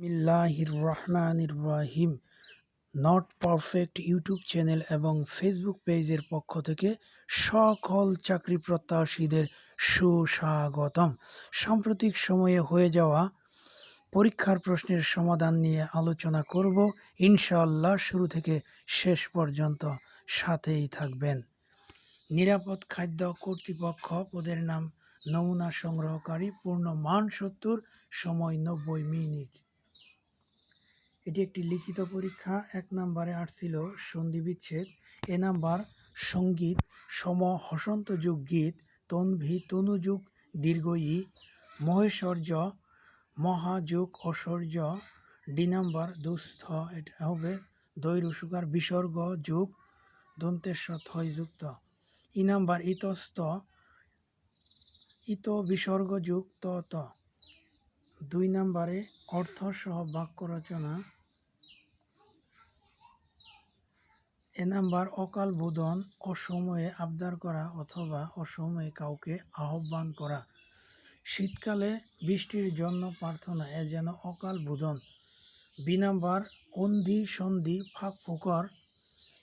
বিসমিল্লাহির রহমানির রহিম নট পারফেক্ট ইউটিউব চ্যানেল এবং ফেসবুক পেজের পক্ষ থেকে সকল চাকরি প্রত্যাশীদের সুস্বাগতম। সাম্প্রতিক সময়ে হয়ে যাওয়া পরীক্ষার প্রশ্নের সমাধান নিয়ে আলোচনা করব। ইনশাআল্লাহ শুরু থেকে শেষ পর্যন্ত সাথেই থাকবেন। নিরাপদ খাদ্য কর্তৃপক্ষ পদের নাম নমুনা সংগ্রহকারী, পূর্ণ মান সত্তর, সময় নব্বই মিনিট। এটি একটি লিখিত পরীক্ষা। এক নম্বরে আসছিল সন্ধি বিচ্ছেদ, এ নাম্বার সংগীত, সম হসন্ত যুগ গীত, তনভি তনুযুগ দীর্ঘ ই মহেশ্বর্য মহাযুগ ঐশ্বর্য ডি নাম্বার দুস্থ, এটা হবে দৈরুসুকার বিসর্গ যুগ দন্তেশ্ব থয়যুক্ত ই নাম্বার ইতস্ত, ইত বিসর্গ যুগ ত। দুই নাম্বারে অর্থসহ বাক্য রচনা। এ নাম্বার অকাল বোধন, অসময়ে আবদার করা অথবা অসময়ে কাউকে আহ্বান করা। শীতকালে বৃষ্টির জন্য প্রার্থনা, এ যেন অকাল বোধন। বি নাম্বার অন্ধি সন্ধি ফাঁক ফুকর।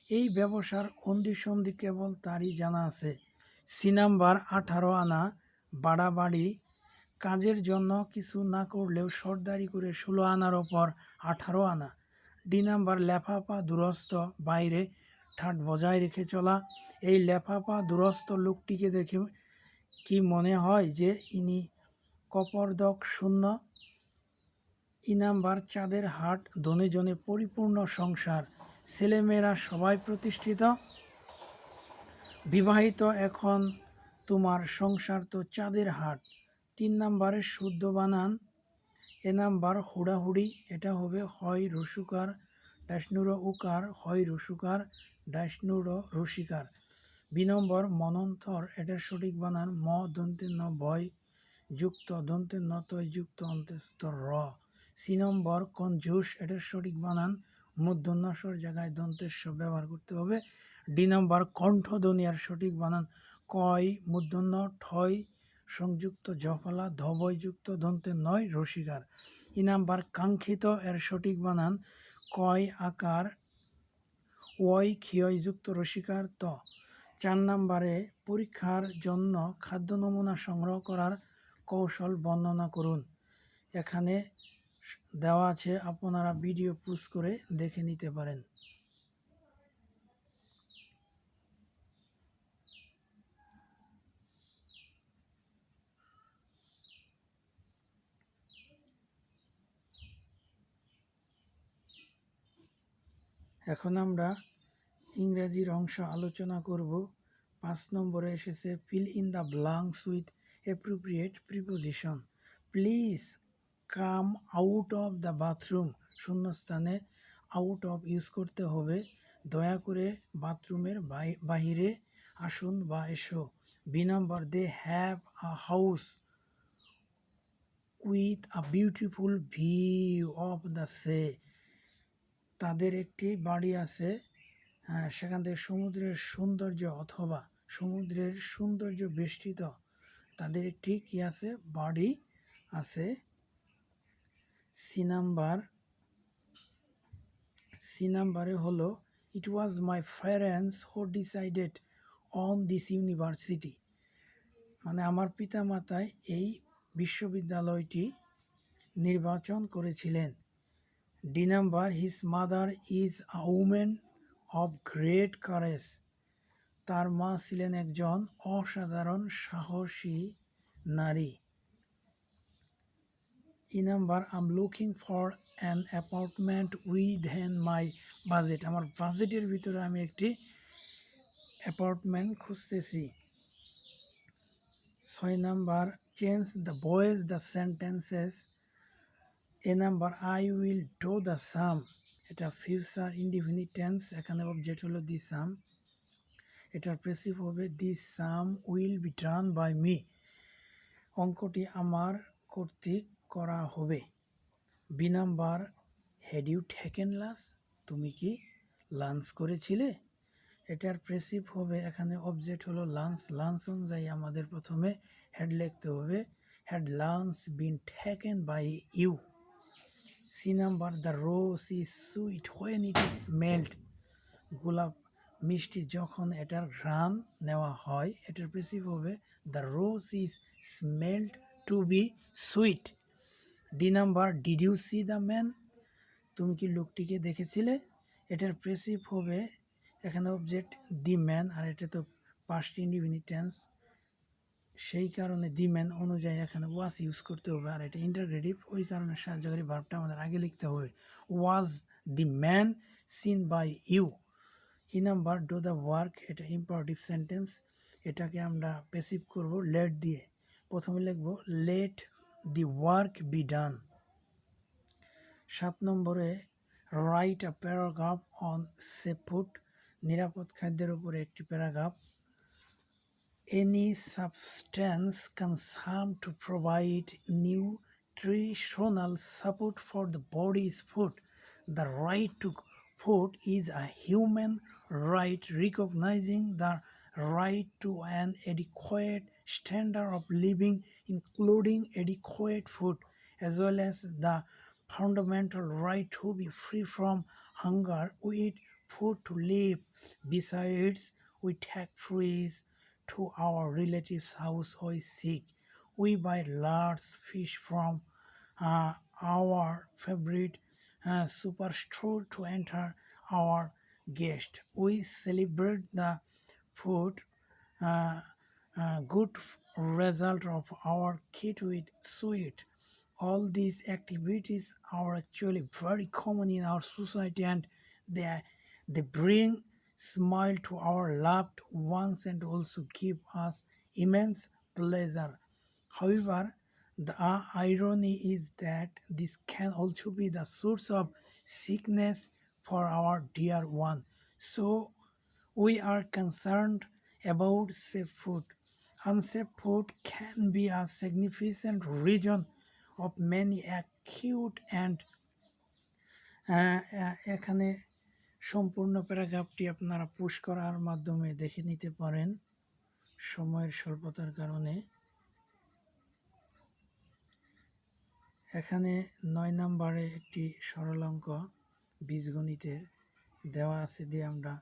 এই ব্যবসার অন্ধি সন্ধি কেবল তারই জানা আছে। সি নাম্বার আঠারো আনা, বাড়াবাড়ি। কাজের জন্য কিছু না করলেও সর্দারি করে ষোলো আনার ওপর আঠারো আনা। ডি নাম্বার লেফাফা দুরস্ত বাইরে ঠাট বজায় রেখে চলা এই লেফাফা দুরস্ত লোকটিকে দেখে কি মনে হয় যে ইনি কপরদক শূন্য? ই নাম্বার চাঁদের হাট ধনে জনে পরিপূর্ণ সংসার, ছেলেমেয়েরা সবাই প্রতিষ্ঠিত। বিবাহিত এখন তোমার সংসার তো চাঁদের হাট, তিন নাম্বারে শুদ্ধ বানান, এ নাম্বার হুড়াহুড়ি, এটা হবে হয় রসুকার, ডাসনুর উকার, হয় রসুকার ডাসনুর রসিকার। বিনম্বর মনন্থর এটার সঠিক বানান। ম দন্তে ন ভয় যুক্ত দন্তে ন তয়, যুক্ত, অন্তস্থ, র। সি নম্বর কনজুস এটার সঠিক বানান। মূর্ধন্যস্বর জায়গায় দন্তেস্ব ব্যবহার করতে হবে। ডি নম্বর কণ্ঠধ্বনি আর সঠিক বানান। কয় মূর্ধন্য ঠয়, সংযুক্ত, জফলা ধবয়যুক্ত দন্তে নয় রসিকার। ই নাম্বার, কাঙ্ক্ষিত, এর সঠিক বানান। কয়, আকার ওয় ক্ষয়যুক্ত রসিকার ত। চার নাম্বারে, পরীক্ষার জন্য খাদ্য নমুনা সংগ্রহ করার কৌশল বর্ণনা করুন। এখানে দেওয়া আছে, আপনারা ভিডিও পুশ করে দেখে নিতে পারেন। এখন আমরা ইংরেজির অংশ আলোচনা করব। পাঁচ নম্বরে এসেছে fill in the blanks with appropriate preposition please come out of the bathroom শূন্যস্থানে আউট অফ ইউজ করতে হবে। দয়া করে বাথরুমের বাহিরে আসুন বা এসো। B number they have a house with a beautiful view of the sea তাদের একটি বাড়ি আছে। সেখান থেকে সমুদ্রের সৌন্দর্য অথবা সমুদ্রের সৌন্দর্য বেষ্টিত। তাদের একটি কি আছে? বাড়ি আছে। সি নাম্বার সি নাম্বারে হলো it was my parents who decided on this university মানে আমার পিতামাতাই এই বিশ্ববিদ্যালয়টি নির্বাচন করেছিলেন। D number his mother is a women of great courage তার মা ছিলেন একজন অসাধারণ সাহসী নারী। E number I'm looking for an apartment within my budget আমার বাজেটের ভিতরে আমি একটি অ্যাপার্টমেন্ট খুঁজতেছি। ছয় number change the voice the sentences A number I will do the sum এটা ফিউচার ইনডিফিনিট টেন্স এখানে অবজেক্ট হলো দি সাম এটার প্রেসিভ হবে the sum will be done by me অঙ্কটি আমার কর্তৃক করা হবে B number had you taken lunch তুমি কি লাঞ্চ করেছিলে? এটার প্রেসিভ হবে, এখানে অবজেক্ট হলো লাঞ্চ লাঞ্চ অনুযায়ী আমাদের প্রথমে হেড লিখতে হবে had lunch been taken by you C number the rose is sweet when it is smelt গোলাপ মিষ্টি যখন এটার ঘ্রাণ নেওয়া হয়, এটার প্রেসিভ হবে the rose is smelled to be sweet D number did you see the man তুমি কি লোকটিকে দেখেছিলে? এটার প্রেসিভ হবে, এখানে অবজেক্ট দি ম্যান আর এটা তো পাস্ট ইন্ডিভিনিট টেন্স সেই কারণে দি ম্যান অনুযায়ী এখানে ওয়াজ ইউজ করতে হবে আর এটা ইন্টারগ্রেটিভ ওই কারণে সাহায্যকারী ভার্বটা আমাদের আগে লিখতে হবে। Was the man seen by you E number do the work এটা ইম্পারেটিভ সেন্টেন্স এটাকে আমরা পেসিভ করব লেট দিয়ে। প্রথমে লিখব let the work be done সাত নম্বরে write a paragraph on safe food নিরাপদ খাদ্যের উপরে একটি paragraph any substance consumed to provide nutritional support for the body's food. The right to food is a human right recognizing the right to an adequate standard of living including adequate food as well as the fundamental right to be free from hunger eat food to live besides we take food to our relatives' house who is sick. We buy large fish from uh, our favorite uh, superstore to enter our guest. We celebrate the food uh, uh, good result of our kid with sweet. All these activities are actually very common in our society and they, they bring smile to our loved ones and also give us immense pleasure. However, the irony is that this can also be the source of sickness for our dear one. So, we are concerned about safe food. Unsafe food can be a significant reason of many acute and আহ, আহ, এখানে সম্পূর্ণ প্যারাগ্রাফটি আপনারা push করার মাধ্যমে দেখে নিতে পারেন সময়ের স্বল্পতার কারণে। এখানে নয় নম্বরে একটি সরল অঙ্ক বীজগণিতের দেওয়া আছে দিয়ে আমরা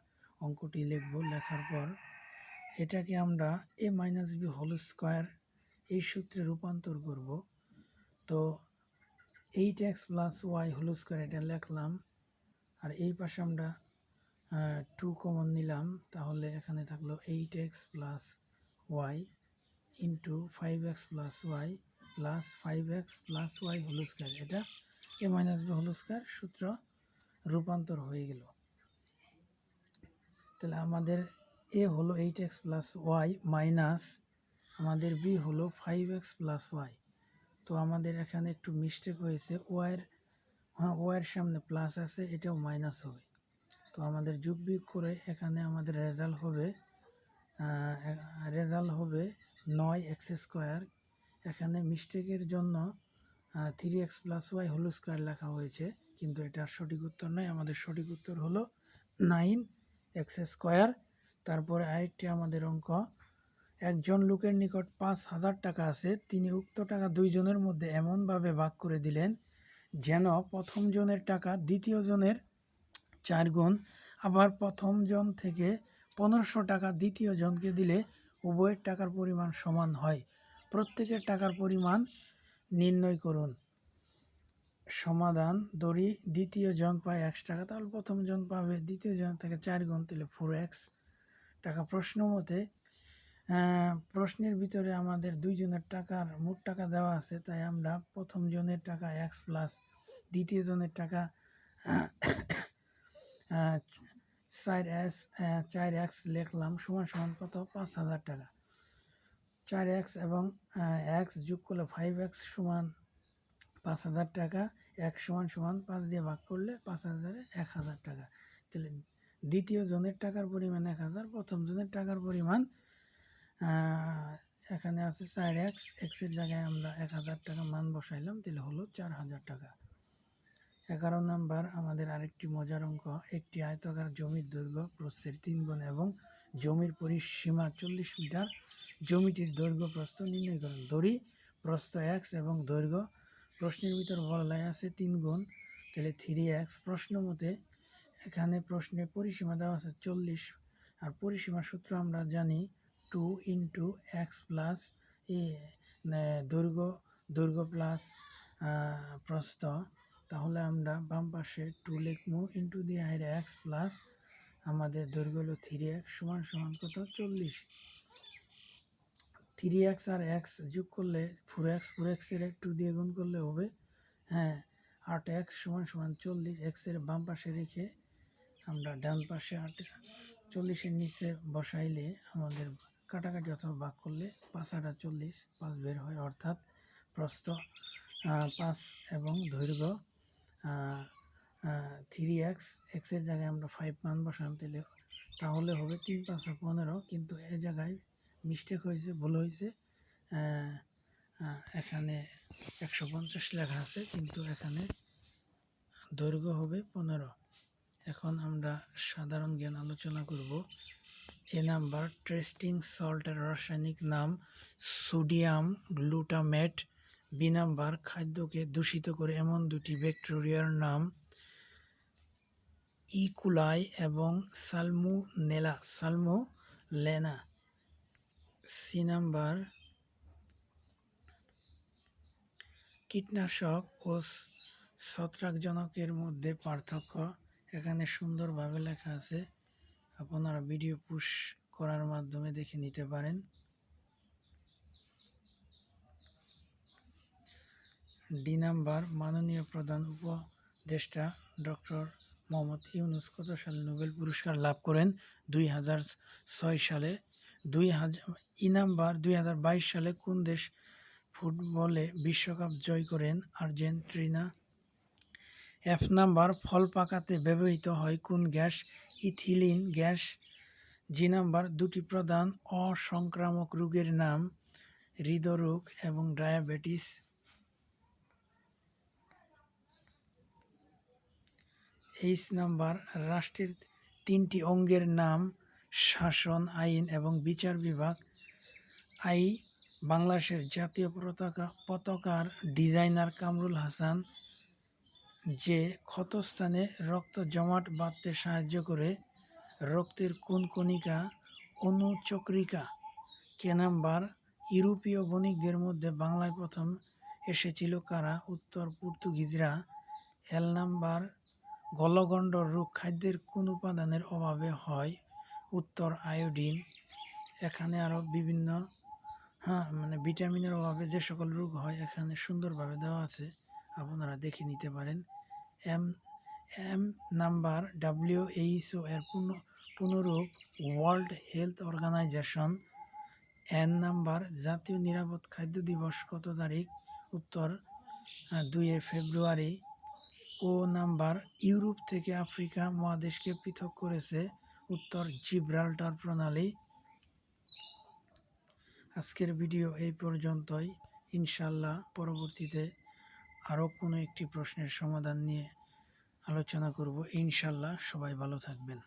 অঙ্কটি লিখব লেখার পর। এটাকে আমরা A minus B whole square এই সূত্রে রূপান্তর করব। তো eight X plus Y whole square এটা লিখলাম। আর এই পাশে আমরা টু কমন নিলাম। তাহলে এখানে থাকল eight X plus Y into five X plus Y plus five X plus Y whole square এটা A minus B whole square সূত্র রূপান্তর হয়ে গেল। তাহলে আমাদের এ হলো eight X plus Y minus আমাদের বি হলো ফাইভ এক্স প্লাস ওয়াই তো আমাদের এখানে একটু মিস্টেক হয়েছে। ওয়াইয়ের হ্যাঁ ওয়াইয়ের সামনে প্লাস আছে, এটাও মাইনাস হবে। তো আমাদের যোগ বিয়োগ করে এখানে আমাদের রেজাল্ট হবে রেজাল্ট হবে নয় এক্স স্কোয়ার এখানে মিস্টেকের জন্য three X plus Y whole square লেখা হয়েছে, কিন্তু এটার সঠিক উত্তর নয় আমাদের সঠিক উত্তর হলো নাইন এক্স স্কোয়ার তারপরে আরেকটি আমাদের অঙ্ক, একজন লোকের নিকট পাঁচ হাজার টাকা আছে, তিনি উক্ত টাকা দুইজনের মধ্যে এমনভাবে ভাগ করে দিলেন যেন প্রথম জনের টাকা, দ্বিতীয় জনের চার গুণ, আবার প্রথম জন থেকে পনেরোশো টাকা, দ্বিতীয় জনকে দিলে উভয়ের টাকার পরিমাণ সমান হয়। প্রত্যেকের টাকার পরিমাণ নির্ণয় করুন। সমাধান, দড়ি, দ্বিতীয় জন পায় একশো টাকা, তাহলে প্রথম জন পাবে, দ্বিতীয় জন থেকে চার গুণ, তাহলে ফোর এক্স টাকা প্রশ্ন মতে প্রশ্নের ভিতরে আমাদের দুইজনের টাকার মোট টাকা দেওয়া আছে, তাই আমরা প্রথম জনের টাকা এক্স প্লাস দ্বিতীয় জনের টাকা চার এক্স চার এক্স লিখলাম, সমান সমান কত? পাঁচ হাজার টাকা। চার এক্স এবং এক্স যোগ করলে ফাইভ এক্স সমান পাঁচ হাজার টাকা, এক সমান সমান পাঁচ দিয়ে ভাগ করলে পাঁচ হাজারে এক হাজার টাকা। তাহলে দ্বিতীয় জনের টাকার পরিমাণ এক হাজার, প্রথম জনের টাকার পরিমাণ এখানে আছে চার এক্স এক্সের জায়গায় আমরা এক হাজার টাকা মান বসাইলাম, তাহলে হলো চার হাজার টাকা। এগারো নাম্বার, আমাদের আরেকটি মজার অঙ্ক, একটি আয়তকার জমির দৈর্ঘ্য প্রস্থের তিন গুণ এবং জমির পরিসীমা চল্লিশ মিটার, জমিটির দৈর্ঘ্য প্রস্থ নির্ণয় করুন। দড়ি, প্রস্থ এক্স এবং দৈর্ঘ্য প্রশ্নের ভিতর বলাই আছে তিন গুণ, তাহলে থ্রি এক্স প্রশ্ন মতে, এখানে প্রশ্নে পরিসীমা দেওয়া আছে চল্লিশ, আর পরিসীমা সূত্র আমরা জানি two into X plus A দৈর্ঘ্য দৈর্ঘ্য প্লাস প্রস্থ। তাহলে আমরা বাম পাশে টু লিখব ইন্টু দিয়ে আইরে এক্স প্লাস আমাদের দৈর্ঘ্য হলো থ্রি এক্স সমান সমান কত? চল্লিশ। থ্রি এক্স আর এক্স যোগ করলে ফোর এক্স ফোর এক্সের টু দিয়ে গুণ করলে হবে হ্যাঁ আট এক্স সমান সমান চল্লিশ। এক্সের বাম পাশে রেখে আমরা ডান পাশে আট চল্লিশের নিচে বসাইলে আমাদের কাটাকাটি অথবা ভাগ করলে পাঁচ আটা চল্লিশ, পাঁচ বের হয়। অর্থাৎ প্রস্থ পাঁচ এবং দৈর্ঘ্য থ্রি এক্স এক্সের জায়গায় আমরা ফাইভ মান বসাম তাহলে তাহলে হবে তিন, পাঁচ, পনেরো। কিন্তু এ জায়গায় মিস্টেক হয়েছে, ভুল হয়েছে। এখানে একশো পঞ্চাশ লেখা আছে, কিন্তু এখানে দৈর্ঘ্য হবে পনেরো। এখন আমরা সাধারণ জ্ঞান আলোচনা করব। এ নাম্বার ট্রেস্টিং সল্টের রাসায়নিক নাম সোডিয়াম গ্লুটামেট। বি নাম্বার, খাদ্যকে দূষিত করে এমন দুটি ব্যাকটেরিয়ার নাম ইকুলাই এবং সালমোনেলা, সালমোলেনা। সি নাম্বার, কীটনাশক ও ছত্রাকজনকের মধ্যে পার্থক্য এখানে সুন্দরভাবে লেখা আছে। আপনারা ভিডিও পুশ করার মাধ্যমে দেখে নিতে পারেন। ডি নাম্বার মাননীয় প্রধান উপদেষ্টা ডক্টর মোহাম্মদ ইউনুস কত সালে নোবেল পুরস্কার লাভ করেন? দুই ছয় সালে। দুই হাজার ই নাম্বার দুই হাজার বাইশ সালে কোন দেশ ফুটবলে বিশ্বকাপ জয় করেন? আর্জেন্টিনা। এফ নাম্বার ফল পাকাতে ব্যবহৃত হয় কোন gas ethylene gas, G number দুটি প্রধান অসংক্রামক রোগের নাম হৃদরোগ এবং ডায়াবেটিস। এইচ নাম্বার রাষ্ট্রের তিনটি অঙ্গের নাম শাসন, আইন এবং বিচার বিভাগ। আই, বাংলাদেশের জাতীয় পতাকা পতাকার ডিজাইনার কামরুল হাসান। যে ক্ষতস্থানে রক্ত জমাট বাঁধতে সাহায্য করে, রক্তের কোন কণিকা, অনুচক্রিকা কে নাম্বার ইউরোপীয় বণিকদের মধ্যে বাংলায় প্রথম এসেছিল কারা? উত্তর পর্তুগিজরা। এল নাম্বার, গলগণ্ড রোগ খাদ্যের কোন উপাদানের অভাবে হয়? উত্তর, আয়োডিন। এখানে আরও বিভিন্ন হ্যাঁ মানে ভিটামিনের অভাবে যে সকল রোগ হয়, এখানে সুন্দরভাবে দেওয়া আছে। আপনারা দেখে নিতে পারেন। এম এম নাম্বার ডাব্লিউএইচও এর পুনঃ পুনরূপ world health organisation. N number জাতীয় নিরাপদ খাদ্য দিবস কত তারিখ? উত্তর দুয়ে ফেব্রুয়ারি। ও নাম্বার ইউরোপ থেকে আফ্রিকা মহাদেশকে পৃথক করেছে। উত্তর, জিব্রাল্টার প্রণালী। আজকের ভিডিও এই পর্যন্তই। ইনশাল্লাহ পরবর্তীতে আরও কোনো একটি প্রশ্নের সমাধান নিয়ে আলোচনা করব। ইনশাল্লাহ সবাই ভালো থাকবেন।